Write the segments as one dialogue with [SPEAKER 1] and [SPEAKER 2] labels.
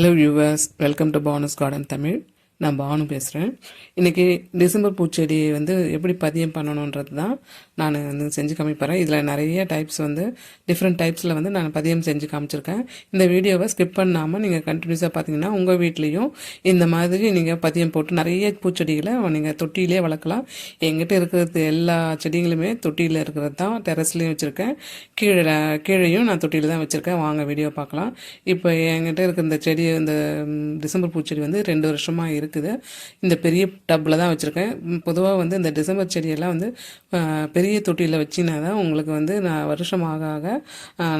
[SPEAKER 1] Hello viewers, welcome to Bonus Garden Tamil. நான் பானு பேசுகிறேன் இன்றைக்கி டிசம்பர் பூச்செடி வந்து எப்படி பதியம் பண்ணணுன்றது தான் நான் வந்து செஞ்சு காமிப்பறேன். இதில் நிறைய டைப்ஸ் வந்து டிஃப்ரெண்ட் டைப்ஸில் வந்து நான் பதியம் செஞ்சு காமிச்சிருக்கேன். இந்த வீடியோவை ஸ்கிப் பண்ணாமல் நீங்கள் கண்டினியூஸாக பார்த்தீங்கன்னா உங்கள் வீட்லேயும் இந்த மாதிரி நீங்கள் பதியம் போட்டு நிறைய பூச்செடிகளை நீங்கள் தொட்டியிலே வளர்க்கலாம். எங்கிட்ட இருக்கிறது எல்லா செடிகளுமே தொட்டியில் இருக்கிறது தான் டெரஸ்லேயும் வச்சுருக்கேன். கீழே கீழேயும் நான் தொட்டியில் தான் வச்சுருக்கேன். வாங்க வீடியோ பார்க்கலாம். இப்போ என்கிட்ட இருக்கிற இந்த செடி இந்த டிசம்பர் பூச்செடி வந்து ரெண்டு வருஷமாக இருக்குது இருக்குது. இந்த பெரிய டப்பில் தான் வச்சுருக்கேன். பொதுவாக வந்து இந்த டிசம்பர் செடியெல்லாம் வந்து பெரிய தொட்டியில் வச்சினா தான் உங்களுக்கு வந்து நான் வருஷம் ஆக ஆக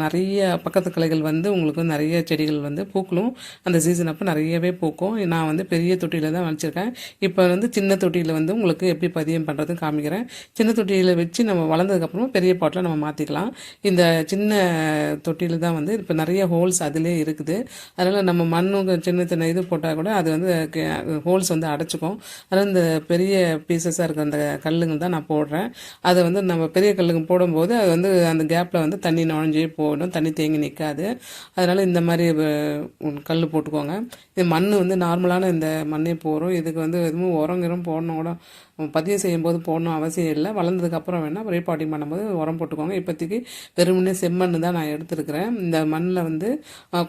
[SPEAKER 1] நிறைய பக்கத்து கலைகள் வந்து உங்களுக்கு நிறைய செடிகள் வந்து பூக்களும் அந்த சீசன் அப்போ நிறையவே பூக்கும். நான் வந்து பெரிய தொட்டியில் தான் வச்சுருக்கேன். இப்போ வந்து சின்ன தொட்டியில் வந்து உங்களுக்கு எப்படி பதியம் பண்ணுறதுன்னு காமிக்கிறேன். சின்ன தொட்டியில் வச்சு நம்ம வளர்ந்ததுக்கப்புறமா பெரிய பாட்டில் நம்ம மாற்றிக்கலாம் இந்த சின்ன தொட்டியில் தான் வந்து இப்போ நிறைய ஹோல்ஸ் அதிலே இருக்குது. அதனால் நம்ம மண்ணும் சின்ன சின்ன இது போட்டால் கூட அது வந்து ஹோல்ஸ் வந்து அடைச்சிக்கும். அதனால் இந்த பெரிய பீசஸாக இருக்கிற அந்த கல்லுங்க தான் நான் போடுறேன். அதை வந்து நம்ம பெரிய கல்லுங்க போடும்போது அது வந்து அந்த கேப்பில் வந்து தண்ணி நுழைஞ்சே போயிடும். தண்ணி தேங்கி நிற்காது அதனால் இந்த மாதிரி கல் போட்டுக்கோங்க. இது மண் வந்து நார்மலான இந்த மண்ணே போகிறோம் இதுக்கு வந்து எதுவும் உரம் கிரம் போடணும் கூட. பதியம் செய்யும்போது போடணும் அவசியம் இல்லை. வளர்ந்ததுக்கப்புறம் வேணால் ரீபாட்டிங் பண்ணும்போது உரம் போட்டுக்கோங்க. இப்போதைக்கு வெறுமனே செம்மண் தான் நான் எடுத்துருக்கிறேன். இந்த மண்ணில் வந்து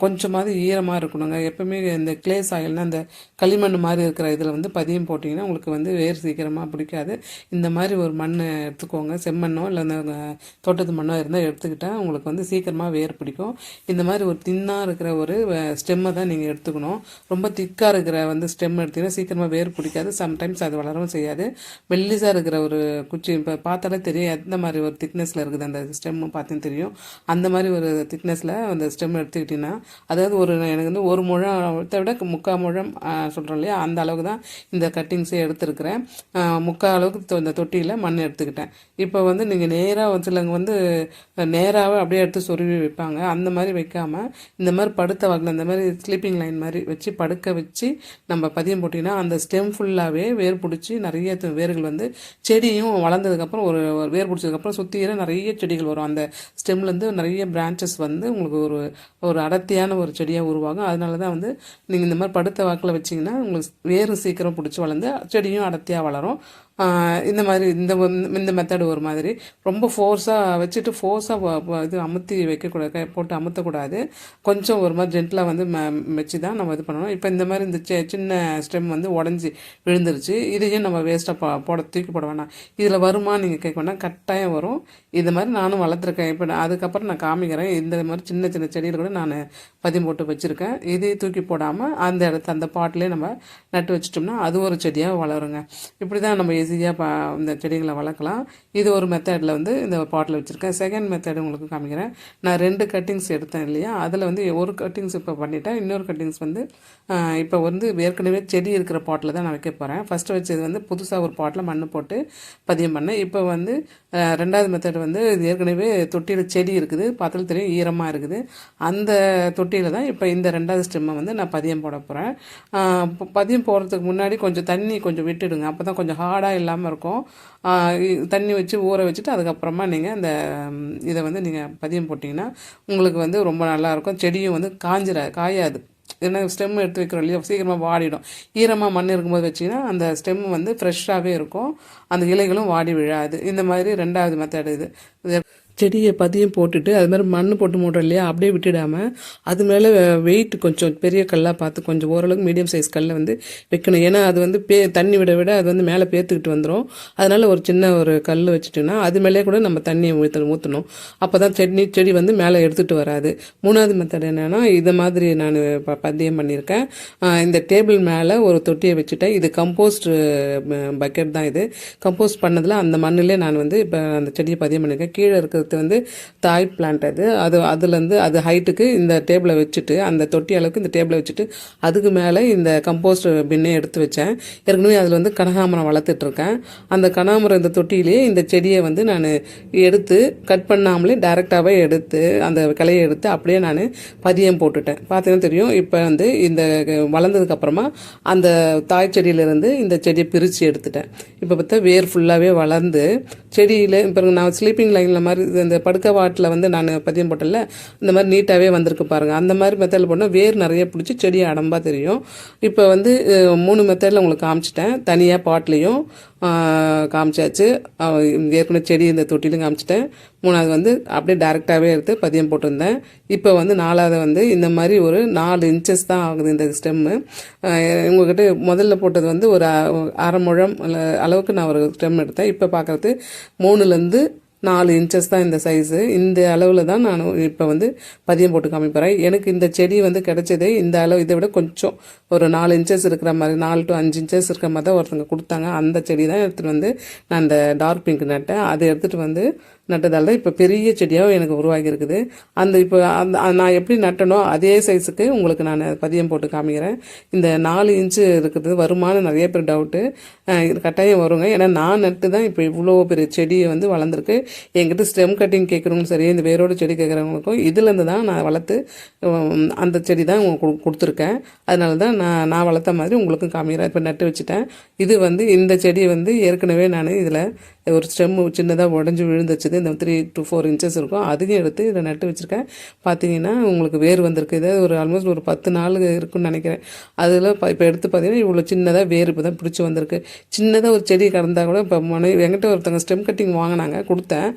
[SPEAKER 1] கொஞ்சமாவது ஈரமாக இருக்கணுங்க. எப்பவுமே இந்த கிளே சாயில்னால் அந்த களிமண் மாதிரி இருக்கிற இதில் வந்து பதியம் போட்டிங்கன்னா உங்களுக்கு வந்து வேர் சீக்கிரமாக பிடிக்காது. இந்த மாதிரி ஒரு மண் எடுத்துக்கோங்க. செம்மண்ணோ இல்லை இந்த தோட்டத்து மண்ணோ இருந்தால் எடுத்துக்கிட்டால் உங்களுக்கு வந்து சீக்கிரமாக வேர் பிடிக்கும். இந்த மாதிரி ஒரு தின்னாக இருக்கிற ஒரு ஸ்டெம்மை தான் நீங்கள் எடுத்துக்கணும். ரொம்ப திக்காக இருக்கிற வந்து ஸ்டெம் எடுத்திங்கன்னா சீக்கிரமாக வேர் பிடிக்காது. சம்டைம்ஸ் அது வளரவும் செய்யாது. மெல்லிசாக இருக்கிற ஒரு குச்சி இப்போ பார்த்தாலே தெரியும் எந்த மாதிரி ஒரு திக்னஸில் இருக்குது அந்த ஸ்டெம்மு பார்த்தீங்கன்னா தெரியும். அந்த மாதிரி ஒரு திக்னஸில் அந்த ஸ்டெம் எடுத்துக்கிட்டிங்கன்னா அதாவது ஒரு எனக்கு வந்து ஒரு முழத்தை விட முக்கால் முழம் சொல்கிறோம் இல்லையா? அந்த அளவுக்கு தான் இந்த கட்டிங்ஸே எடுத்துருக்குறேன். முக்கால் அளவுக்கு இந்த தொட்டியில் மண் எடுத்துக்கிட்டேன். இப்போ வந்து நீங்கள் நேராக சிலவங்க வந்து நேராகவே அப்படியே எடுத்து சொருவி வைப்பாங்க. அந்த மாதிரி வைக்காமல் இந்த மாதிரி படுத்த வாக்கில் இந்த மாதிரி ஸ்லீப்பிங் லைன் மாதிரி வச்சு படுக்க வச்சு நம்ம பதியம் போட்டிங்கன்னா அந்த ஸ்டெம் ஃபுல்லாகவே வேர் பிடிச்சி நிறைய வேர்கள் வந்து செடியும் வளர்ந்ததுக்கப்புறம் ஒரு வேர் பிடிச்சதுக்கப்புறம் சுற்றியிற நிறைய செடிகள் வரும். அந்த ஸ்டெம்லேருந்து நிறைய பிரான்ச்சஸ் வந்து உங்களுக்கு ஒரு ஒரு அடர்த்தியான ஒரு செடியாக உருவாகும். அதனால தான் வந்து நீங்கள் இந்த மாதிரி படுத்த வாக்கில் வச்சிங்கன்னா உங்களுக்கு வேறு சீக்கிரம் பிடிச்சி வளர்ந்து செடியும் அடர்த்தியாக வளரும். இந்த மாதிரி இந்த இந்த மெத்தடு ஒரு மாதிரி. ரொம்ப ஃபோர்ஸாக வச்சுட்டு ஃபோர்ஸாக இது அமுத்தி வைக்கக்கூடாது போட்டு அமுத்தக்கூடாது. கொஞ்சம் ஒரு மாதிரி ஜென்டிலாக வந்து ம வச்சு தான் நம்ம இது பண்ணணும். இப்போ இந்த மாதிரி இந்த சின்ன ஸ்டெம் வந்து உடஞ்சி விழுந்துருச்சு. இதையும் நம்ம வேஸ்ட்டாக போட தூக்கி போட வேணாம். இதில் வருமா நீங்கள் கேட்க வேணாம். கட்டாயம் வரும். இது மாதிரி நானும் வளர்த்துருக்கேன். இப்போ நான் அதுக்கப்புறம் நான் காமிக்கிறேன். இந்த மாதிரி சின்ன சின்ன செடியில் கூட நான் பதியம் போட்டு வச்சுருக்கேன். இதையும் தூக்கி போடாமல் அந்த இடத்த அந்த பாட்டிலே நம்ம நட்டு வச்சிட்டோம்னா அது ஒரு செடியாக வளருங்க. இப்படி தான் நம்ம ஈஸியாக பா இந்த செடிகளை வளர்க்கலாம். இது ஒரு மெத்தடில் வந்து இந்த பாட்டில் வச்சுருக்கேன். செகண்ட் மெத்தட் உங்களுக்கு காமிக்கிறேன். நான் ரெண்டு கட்டிங்ஸ் எடுத்தேன் இல்லையா? அதில் வந்து ஒரு கட்டிங்ஸ் இப்போ பண்ணிட்டேன். இன்னொரு கட்டிங்ஸ் வந்து இப்போ வந்து ஏற்கனவே செடி இருக்கிற பாட்டில் தான் நான் வைக்க போகிறேன் ஃபஸ்ட்டு வச்சது வந்து புதுசாக ஒரு பாட்டில் மண் போட்டு பதியம் பண்ணேன். இப்போ வந்து ரெண்டாவது மெத்தட் வந்து ஏற்கனவே தொட்டியில் செடி இருக்குது. பார்த்தாலும் தெரியும் ஈரமாக இருக்குது. அந்த தொட்டியில் தான் இப்போ இந்த ரெண்டாவது ஸ்டெம்மை வந்து நான் பதியம் போட போகிறேன் பதியம் போடுறதுக்கு முன்னாடி கொஞ்சம் தண்ணி கொஞ்சம் விட்டுடுங்க. அப்போ தான் கொஞ்சம் ஹார்டாக இல்லாமல் இருக்கும். தண்ணி வச்சு ஊற வச்சுட்டு அதுக்கப்புறமா நீங்கள் அந்த இதை வந்து நீங்கள் பதியம் போட்டிங்கன்னா உங்களுக்கு வந்து ரொம்ப நல்லாயிருக்கும் செடியும் வந்து காஞ்சிர காயாது. ஏன்னா ஸ்டெம் எடுத்து வைக்கிறோம் இல்லையா? சீக்கிரமாக வாடிடும். ஈரமாக மண் இருக்கும்போது வச்சிங்கன்னா அந்த ஸ்டெம் வந்து ஃப்ரெஷ்ஷாகவே இருக்கும். அந்த இலைகளும் வாடி விழாது. இந்த மாதிரி ரெண்டாவது மெத்தட் இது. செடியை பதியம் போட்டுட்டு அது மாதிரி மண் போட்டு மூடுறோம் இல்லையா அப்படியே விட்டுடாமல் அது மேலே வெயிட் கொஞ்சம் பெரிய கல்லாக பார்த்து கொஞ்சம் ஓரளவுக்கு மீடியம் சைஸ் கல்லை வந்து வைக்கணும். ஏன்னா அது வந்து பே தண்ணி விட விட அது வந்து மேலே பேத்துக்கிட்டு வந்துடும் அதனால் ஒரு சின்ன ஒரு கல் வச்சுட்டோன்னா அது மேலே கூட நம்ம தண்ணியை ஊற்ற ஊற்றணும் அப்போ தான் செடி செடி வந்து மேலே எடுத்துகிட்டு வராது. மூணாவது மெத்தட் என்னென்னா இதை மாதிரி நான் ப பதியம் பண்ணியிருக்கேன். இந்த டேபிள் மேலே ஒரு தொட்டியை வச்சுட்டேன். இது கம்போஸ்ட் பக்கெட் தான் இது. கம்போஸ்ட் பண்ணதில் அந்த மண்ணிலே நான் வந்து இப்போ அந்த செடியை பதியம் பண்ணியிருக்கேன். கீழே இருக்கிறது வந்து தாய் பிளான்ட் அது. அது அதுலேருந்து அது ஹைட்டுக்கு இந்த டேபிளை வச்சுட்டு அந்த தொட்டி அளவுக்கு இந்த டேபிளை வச்சுட்டு அதுக்கு மேலே இந்த கம்போஸ்ட் பின்னே எடுத்து வச்சேன். ஏற்கனவே அதில் வந்து கனகாமரம் வளர்த்துட்ருக்கேன். அந்த கனகாமரம் இந்த தொட்டியிலேயே இந்த செடியை வந்து நான் எடுத்து கட் பண்ணாமலே டைரெக்டாகவே எடுத்து அந்த கிளையை எடுத்து அப்படியே நான் பதியம் போட்டுட்டேன். பார்த்தீங்கன்னா தெரியும் இப்போ வந்து இந்த வளர்ந்ததுக்கப்புறமா அந்த தாய் செடியிலேருந்து இந்த செடியை பிரித்து எடுத்துட்டேன். இப்போ பார்த்தா வேர் ஃபுல்லாகவே வளர்ந்து செடியில் இப்போ நான் ஸ்லீப்பிங் லைனில் மாதிரி இது இந்த படுக்க வாட்டில் வந்து நான் பதியம் போட்டல இந்த மாதிரி நீட்டாகவே வந்திருக்கு பாருங்கள் அந்த மாதிரி மெத்தடில் போனால் வேர் நிறைய பிடிச்சி செடி அடம்பாக தெரியும். இப்போ வந்து மூணு மெத்தடில் உங்களுக்கு காமிச்சிட்டேன். தனியாக பாட்லேயும் காமிச்சாச்சு. ஏற்கனவே செடி இந்த தொட்டிலும் காமிச்சிட்டேன். மூணாவது வந்து அப்படியே டேரெக்டாகவே எடுத்து பதியம் போட்டிருந்தேன். இப்போ வந்து நாலாவது வந்து இந்த மாதிரி ஒரு நாலு இன்ச்சஸ் தான் ஆகுது இந்த ஸ்டெம்மு உங்கள்கிட்ட முதல்ல போட்டது வந்து ஒரு அரை முழம் அளவுக்கு நான் ஒரு ஸ்டெம் எடுத்தேன். இப்போ பார்க்குறது மூணுலேருந்து நாலு இன்ச்சஸ் தான் இந்த சைஸு இந்த அளவில் தான் நான் இப்போ வந்து பதியம் போட்டு காமிப்பறேன் எனக்கு இந்த செடி வந்து கிடைச்சதே இந்த அளவு. இதை விட கொஞ்சம் ஒரு நாலு இன்ச்சஸ் இருக்கிற மாதிரி நாலு டு அஞ்சு இன்ச்சஸ் இருக்கிற மாதிரி தான் ஒருத்தங்க கொடுத்தாங்க. அந்த செடி தான் எடுத்துகிட்டு வந்து நான் இந்த டார்க் பிங்க் நட்டேன். அதை எடுத்துகிட்டு வந்து நட்டதால் தான் இப்போ பெரிய செடியாக எனக்கு உருவாகியிருக்குது. அந்த இப்போ அந்த நான் எப்படி நட்டனோ அதே சைஸுக்கு உங்களுக்கு நான் பதியம் போட்டு காமிக்கிறேன். இந்த நாலு இன்ச்சு இருக்குது வருமானம் நிறைய பேர் டவுட்டு இது கட்டாயம் வருங்க. ஏன்னா நான் நட்டு தான் இப்போ இவ்வளோ பெரிய செடியை வந்து வளர்ந்துருக்கு. என்கிட்ட ஸ்டெம் கட்டிங் கேட்குறவங்களும் சரி இந்த வேரோட செடி கேட்குறவங்களுக்கும் இதுலேருந்து தான் நான் வளர்த்து அந்த செடி தான் உங்களுக்கு கொடு- கொடுத்துருக்கேன். அதனால தான் நான் நான் வளர்த்த மாதிரி உங்களுக்கும் காமிக்கிறேன். இப்போ நட்டு வச்சுட்டேன். இது வந்து இந்த செடி வந்து ஏற்கனவே நான் இதில் ஒரு ஸ்டெம்மு சின்னதாக உடஞ்சி விழுந்துச்சுது இந்த த்ரீ டு ஃபோர் இன்ச்சஸ் இருக்கும். அதையும் எடுத்து இதை நட்டு வச்சுருக்கேன். பார்த்தீங்கன்னா உங்களுக்கு வேர் வந்திருக்கு. இதை ஒரு ஆல்மோஸ்ட் ஒரு பத்து நாள் இருக்குன்னு நினைக்கிறேன். அதில் இப்போ எடுத்து பார்த்தீங்கன்னா இவ்வளோ சின்னதாக வேர் இப்போ தான் பிடிச்சி வந்திருக்கு. சின்னதாக ஒரு செடி கடந்தா கூட இப்போ முனை என்கிட்ட ஒருத்தவங்க ஸ்டெம் கட்டிங் வாங்கினாங்க கொடுத்தேன்.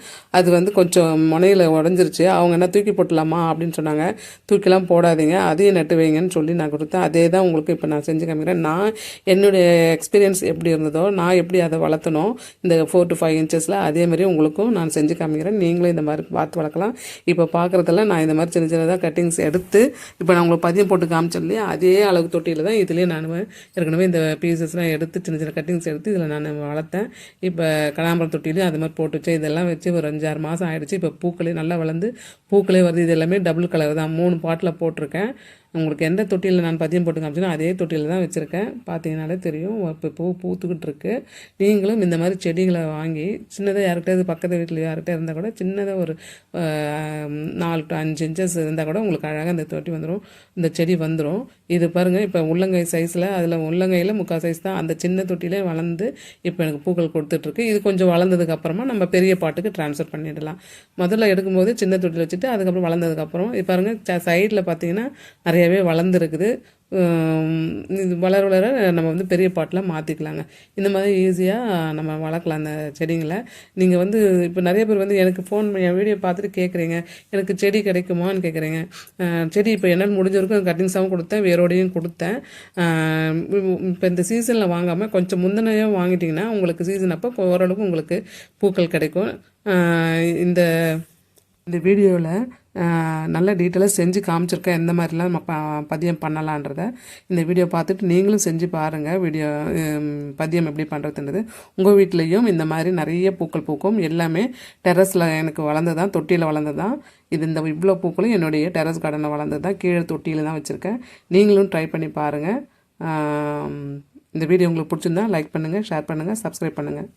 [SPEAKER 1] அது வந்து கொஞ்சம் முனையில் உடஞ்சிருச்சு. அவங்க என்ன தூக்கி போட்டலாமா? அப்படின்னு சொன்னாங்க. தூக்கிலாம் போடாதீங்க. அதையும் நட்டு வைங்கன்னு சொல்லி நான் கொடுத்தேன். அதே தான் உங்களுக்கு இப்போ நான் செஞ்சு காமிக்கிறேன். நான் என்னுடைய எக்ஸ்பீரியன்ஸ் எப்படி இருந்ததோ நான் எப்படி அதை வளர்த்தனோ இந்த ஃபோர் டு ஃபைவ் இன்ச்சஸில் அதேமாதிரி உங்களுக்கும் நான் செஞ்சு காமிக்கிறேன். நீங்களும் இந்த மாதிரி பார்த்து வளர்க்கலாம். இப்போ பார்க்குறதெல்லாம் நான் இந்த மாதிரி சின்ன சின்னதாக கட்டிங்ஸ் எடுத்து இப்போ நான் உங்களுக்கு பதியம் போட்டு காமிச்சேன் இல்லையா? அதே அளவு தொட்டியில் தான் இதுலேயே நான் ஏற்கனவே இந்த பீசஸ்லாம் எடுத்து சின்ன சின்ன கட்டிங்ஸ் எடுத்து இதில் நான் வளர்த்தேன். இப்போ கனாம்பரம் தொட்டிலையும் அது மாதிரி போட்டு வச்சேன். இதெல்லாம் வச்சு ஒரு அஞ்சாறு மாதம் ஆகிடுச்சு இப்போ பூக்களே நல்லா வளர்ந்து பூக்களே வருது. இது எல்லாமே டபுள் கலர் தான். மூணு பாட்டில் போட்டிருக்கேன். உங்களுக்கு எந்த தொட்டியில் நான் பதியம் போட்டு காமிச்சனோ அதே தொட்டியில் தான் வச்சுருக்கேன். பார்த்தீங்கனாலே தெரியும். இப்போ பூ பூத்துக்கிட்டு இருக்கு. நீங்களும் இந்த மாதிரி செடிகளை வாங்கி சின்னதாக யார்கிட்டயாவது பக்கத்து வீட்டில் யார்கிட்ட இருந்தால் கூட சின்னதாக ஒரு நாலு டு அஞ்சு இன்ச்சஸ் இருந்தால் கூட உங்களுக்கு அழகாக இந்த தொட்டி வந்துடும் இந்த செடி வந்துடும் இது பாருங்கள் இப்போ உள்ளங்கை சைஸில் அதில் உள்ளங்கையில் முக்கால் சைஸ் தான். அந்த சின்ன தொட்டிலே வளர்ந்து இப்போ எனக்கு பூக்கள் கொடுத்துட்ருக்கு இது கொஞ்சம் வளர்ந்ததுக்கப்புறமா நம்ம பெரிய பாட்டுக்கு ட்ரான்ஸ்ஃபர் பண்ணிடலாம். முதல்ல எடுக்கும்போது சின்ன தொட்டியில் வச்சுட்டு அதுக்கப்புறம் வளர்ந்ததுக்கப்புறம் இப்போ பாருங்கள் சைடில் பார்த்தீங்கன்னா நிறைய நிறையவே வளர்ந்துருக்குது. இது வளர வளர நம்ம வந்து பெரிய பாட்டில் மாற்றிக்கலாங்க இந்த மாதிரி ஈஸியாக நம்ம வளர்க்கலாம் அந்த செடிங்களை. நீங்கள் வந்து இப்போ நிறைய பேர் வந்து எனக்கு ஃபோன் என் வீடியோ பார்த்துட்டு கேட்குறீங்க எனக்கு செடி கிடைக்குமான்னு கேட்குறீங்க செடி இப்போ என்னால் முடிஞ்ச வரைக்கும் கட்டிங்ஸாகவும் கொடுத்தேன் வேரோடையும் கொடுத்தேன். இப்போ இந்த சீசனில் வாங்காமல் கொஞ்சம் முந்தினையும் வாங்கிட்டிங்கன்னா உங்களுக்கு சீசன் அப்போ ஓரளவுக்கு உங்களுக்கு பூக்கள் கிடைக்கும். இந்த இந்த வீடியோவில் நல்ல டீட்டெயிலாக செஞ்சு காமிச்சிருக்கேன் எந்த மாதிரிலாம் நம்ம ப பதியம் பண்ணலான்றத இந்த வீடியோ பார்த்துட்டு நீங்களும் செஞ்சு பாருங்கள் வீடியோ பதியம் எப்படி பண்ணுறதுன்றது உங்கள் வீட்லேயும் இந்த மாதிரி நிறைய பூக்கள் பூக்கும். எல்லாமே டெரஸில் எனக்கு வளர்ந்து தான் தொட்டியில் வளர்ந்து தான் இது இந்த இவ்வளோ பூக்களும் என்னுடைய டெரஸ் கார்டனில் வளர்ந்து தான் கீழே தொட்டியில் தான் வச்சுருக்கேன். நீங்களும் ட்ரை பண்ணி பாருங்கள் இந்த வீடியோ உங்களுக்கு பிடிச்சிருந்தா லைக் பண்ணுங்கள் ஷேர் பண்ணுங்கள் சப்ஸ்கிரைப் பண்ணுங்கள்